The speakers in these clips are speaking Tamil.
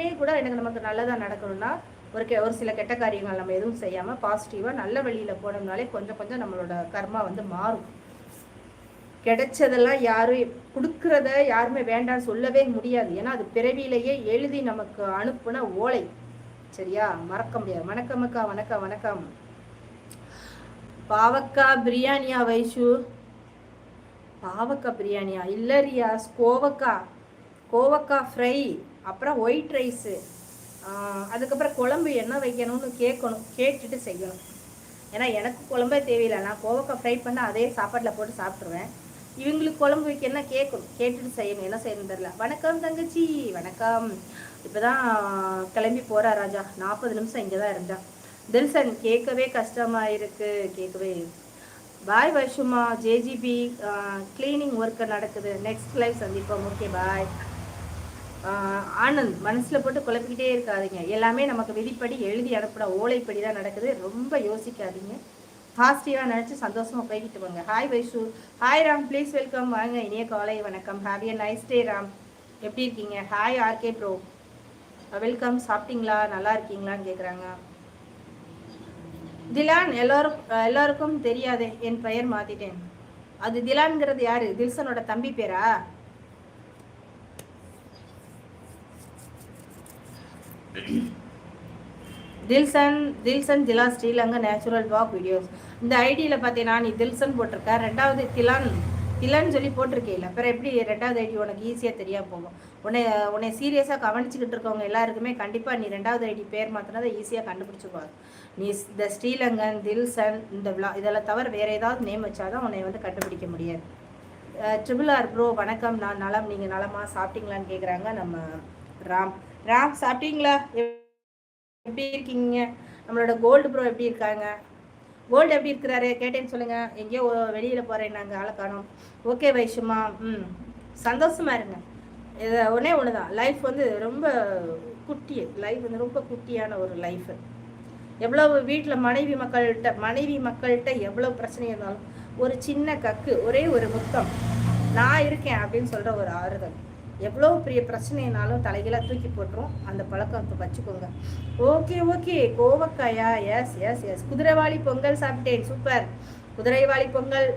எதுவுமே கூட எனக்கு நமக்கு நல்லதாக நடக்கணும்னா ஒரு கெ ஒரு சில கெட்ட காரியங்கள் நம்ம எதுவும் செய்யாமல் பாசிட்டிவாக நல்ல வழியில் போனோம்னாலே கொஞ்சம் கொஞ்சம் நம்மளோட கர்மா வந்து மாறும். கிடைச்சதெல்லாம் யாரும் கொடுக்கறத யாருமே வேண்டாம்னு சொல்லவே முடியாது. ஏன்னா அது பிறவியிலேயே எழுதி நமக்கு அனுப்புன ஓலை. சரியா? மறக்க முடியாது. வணக்கம் அக்கா வணக்கம் வணக்கம். பாவக்கா பிரியாணியா வைஷு? பாவக்காய் பிரியாணியா? இல்லை ரியாஸ் கோவக்காய் ஃப்ரை அப்புறம் ஒயிட் ரைஸு அதுக்கப்புறம் குழம்பு என்ன வைக்கணும்னு கேட்கணும் கேட்டுட்டு செய்யணும். ஏன்னா எனக்கு குழம்பே தேவையில்லை. நான் கோவக்காய் ஃப்ரை பண்ண அதே சாப்பாட்டில் போட்டு சாப்பிட்ருவேன் இவங்களுக்கு குழம்பு வைக்கணும்னா கேட்கணும் கேட்டுட்டு செய்யணும் என்ன செய்யணும் தெரில வணக்கம் தங்கச்சி வணக்கம். இப்போ தான் கிளம்பி போகிறா ராஜா. நாற்பது நிமிஷம் இங்கே தான் இருந்தா. தில்சன் கேட்கவே கஷ்டமாக இருக்குது கேட்கவே பாய் வைஷுமா ஜேஜிபி க்ளீனிங் ஒர்க்கு நடக்குது. நெக்ஸ்ட் லைவ் சந்திப்போம். ஓகே பாய் ஆனந்த் மனசில் போட்டு குழப்பிக்கிட்டே இருக்காதீங்க. எல்லாமே நமக்கு விதிப்படி எழுதி அனுப்பின ஓலைப்படி தான் நடக்குது. ரொம்ப யோசிக்காதீங்க. பாசிட்டிவாக நினச்சி சந்தோஷமாக போய்கிட்டு வாங்க hi Vaishu hi Ram please welcome வாங்க இனிய காலை வணக்கம். Have a nice day Ram எப்படி இருக்கீங்க? ஹாய் ஆர்கே ப்ரோ வெல்கம் சாப்பிட்டீங்களா? நல்லா இருக்கீங்களான்னு கேட்குறாங்க திலான் எல்லோரும் எல்லோருக்கும் தெரியாதே என் பெயர் மாற்றிட்டேன் அது திலான்ங்கிறது யாரு? தில்சனோட தம்பி பேரா? தில்சன் தில்சன் திலா ஸ்ரீலங்கா நேச்சுரல் வாக் வீடியோஸ். இந்த ஐடியில் பார்த்தீங்கன்னா நீ தில்சன் போட்டிருக்க. ரெண்டாவது திலான் திலான்னு சொல்லி போட்டிருக்கேன் அப்புறம் எப்படி ரெண்டாவது ஐடி உனக்கு ஈஸியாக தெரியா போகும்? உன்னை உன்னை சீரியஸாக கவனிச்சுக்கிட்டு இருக்கவங்க எல்லாருக்குமே கண்டிப்பாக நீ ரெண்டாவது ஐடி பேர் மாற்றினதை ஈஸியாக கண்டுபிடிச்சிக்குவாங்க. நீ இந்த ஸ்ரீலங்கன் தில்சன் இந்த விழா இதெல்லாம் தவிர வேறு ஏதாவது நேம் வச்சாதான் உன்னை வந்து கண்டுபிடிக்க முடியாது. ட்ரிபிள் ஆர் ப்ரோ வணக்கம். நான் நலம். நீங்கள் நலமாக சாப்பிட்டீங்களான்னு கேட்குறாங்க நம்ம ராம். ராம் சாப்பிட்டீங்களா? எப்படி இருக்கீங்க? நம்மளோட கோல்டு ப்ரோ எப்படி இருக்காங்க? கோல்டு எப்படி இருக்கிறாரு? கேட்டேன்னு சொல்லுங்க. எங்கேயோ வெளியில் போகிறேன் நாங்கள் ஆளை காணோம். ஓகே வைஷுமா. ம். சந்தோஷமா இருங்க. இது ஒன்றே ஒன்று தான் லைஃப் வந்து ரொம்ப குட்டி. லைஃப் வந்து ரொம்ப குட்டியான ஒரு லைஃப் எவ்வளவு வீட்டில் மனைவி மக்கள்கிட்ட மனைவி மக்கள்கிட்ட எவ்வளோ பிரச்சனை இருந்தாலும் ஒரு சின்ன கக்கு ஒரே ஒரு முத்தம். நான் இருக்கேன் அப்படின்னு சொல்கிற ஒரு ஆறுதல். எவ்வளோ பெரிய பிரச்சனைனாலும் தலைகளாக தூக்கி போட்டுரும். அந்த பழக்கத்தை வச்சுக்கோங்க. Okay okay. கோவக்காயா? Yes yes yes குதிரைவாளி பொங்கல் சாப்பிட்டேன். சூப்பர். குதிரைவாளி பொங்கல்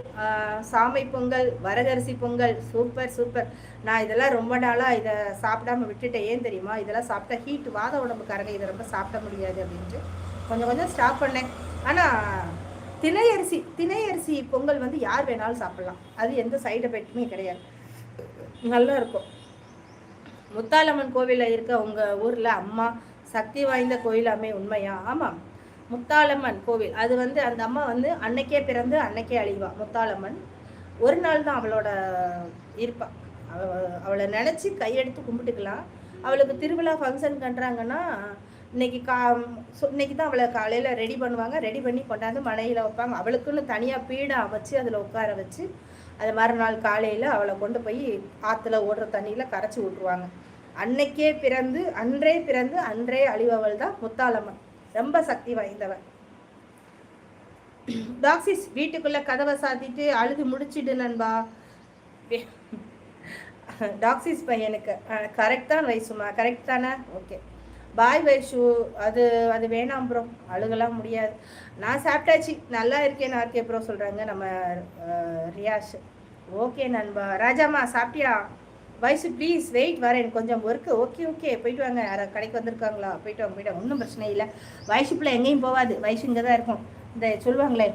சாமை பொங்கல் வரகரிசி பொங்கல். Super super. நான் இதெல்லாம் ரொம்ப நாளாக இதை சாப்பிடாம விட்டுட்டேன் ஏன் தெரியுமா? இதெல்லாம் சாப்பிட்டா ஹீட் வாத உடம்புக்காரங்க இதை ரொம்ப சாப்பிட முடியாது அப்படின்ட்டு. கொஞ்சம் கொஞ்சம் ஸ்டாப் பண்ணேன். ஆனால் திணை அரிசி திணை அரிசி பொங்கல் வந்து யார் வேணாலும் சாப்பிட்லாம். அது எந்த சைடு எஃபெக்ட்டுமே கிடையாது. நல்லா இருக்கும். முத்தாலம்மன் கோவிலில் இருக்க உங்கள் ஊரில் அம்மா சக்தி வாய்ந்த கோயிலாமே உண்மையா? ஆமாம் முத்தாலம்மன் கோவில். அது வந்து அந்த அம்மா வந்து அன்னைக்கே பிறந்து அன்னைக்கே அழிவா. முத்தாலம்மன் ஒரு நாள் தான் அவளோட இருப்பா. அவளை நினச்சி கையெடுத்து கும்பிட்டுக்கலாம். அவளுக்கு திருவிழா ஃபங்க்ஷன் பண்ணுறாங்கன்னா இன்னைக்கு கா இன்னைக்கு தான் அவளை காலையில் ரெடி பண்ணுவாங்க. ரெடி பண்ணி கொண்டாந்து மனையில் வைப்பாங்க. அவளுக்குன்னு தனியாக பீடை அமைச்சு அதில் உட்கார வச்சு அது மறுநாள் காலையில் அவளை கொண்டு போய் ஆற்றுல ஓடுற தண்ணியில் கரைச்சி விட்ருவாங்க அன்னைக்கே பிறந்து அன்றே பிறந்து அன்றே அழிவவள் தான் முத்தாளம்மன். ரொம்ப சக்தி வாய்ந்தவன் டாக்ஸிஸ் வீட்டுக்குள்ள கதவை சாத்திட்டு அழுது முடிச்சிடு நண்பா. டாக்ஸிஸ் பையனுக்கு. கரெக்ட் தான் வயசுமா கரெக்ட் தானே? ஓகே. பாய் வைஷு அது அது வேணாம் ப்ரோ அழுகலாம் முடியாது. நான் சாப்பிட்டாச்சு. நல்லா இருக்கேன் ஆர்கே ப்ரோ சொல்கிறாங்க நம்ம ரியாஷ். ஓகே நண்பா. ராஜாமா சாப்பிட்டியா? வயசு ப்ளீஸ் வெயிட் வரேன். கொஞ்சம் ஒர்க்கு ஓகே ஓகே போயிட்டு வாங்க. யாரோ கடைக்கு வந்திருக்காங்களா? போயிட்டு வாங்க போயிட்டு ஒன்றும் பிரச்சனை இல்லை. வயசு பிள்ளை எங்கேயும் போகாது. வயசு இங்கே தான் இருக்கும். இந்த சொல்லுவாங்களே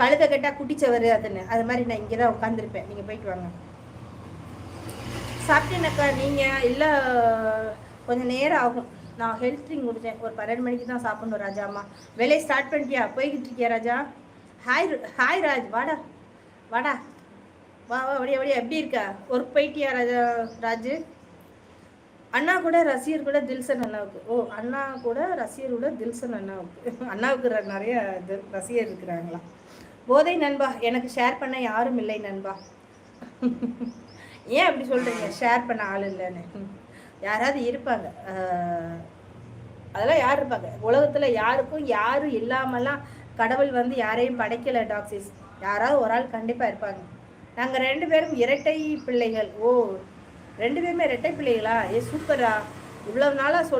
கழுத கட்டா குட்டிச்சவர் அதுன்னு. அது மாதிரி நான் இங்கே தான் உட்காந்துருப்பேன் நீங்கள் போயிட்டு வாங்க. சாப்பிட்டேனக்கா நீங்கள் இல்லை கொஞ்சம் நேரம் ஆகும். நான் ஹெல்த் ட்ரிங்க் முடித்தேன் ஒரு பன்னெண்டு மணிக்கு தான் சாப்பிடணும் ராஜா அம்மா. வேலையை ஸ்டார்ட் பண்ணிட்டியா? போய்கிட்டு இருக்கியா ராஜா? ஹாய் ஹாய் ராஜ் வாடா. வாடா. வா வா வடியா வடியா. எப்படி இருக்கா? ஒர்க் போயிட்டியா ராஜா ராஜு? அண்ணா கூட ரசிகர் கூட தில்சன் அண்ணாவுக்கு. ஓ அண்ணா கூட ரசிகர் கூட தில்சன் அண்ணாவுக்கு. அண்ணாவுக்கு நிறைய ரசிகர் இருக்கிறாங்களா? போதை நண்பா எனக்கு ஷேர் பண்ண யாரும் இல்லை நண்பா. ஏன் அப்படி சொல்கிறீங்க ஷேர் பண்ண ஆள் இல்லைன்னு. யாராவது இருப்பாங்க. அதெல்லாம் யார் இருப்பாங்க? உலகத்தில் யாருக்கும் யாரும் இல்லாமலாம் கடவுள் வந்து யாரையும் படைக்கலை டாக்ஸிஸ். யாராவது ஒரு ஆள் கண்டிப்பாக இருப்பாங்க. நாங்கள் ரெண்டு பேரும் இரட்டை பிள்ளைகள். ஓ ரெண்டு பேருமே இரட்டை பிள்ளைகளா? ஏ சூப்பரா இவ்வளவு நாளாக சொல்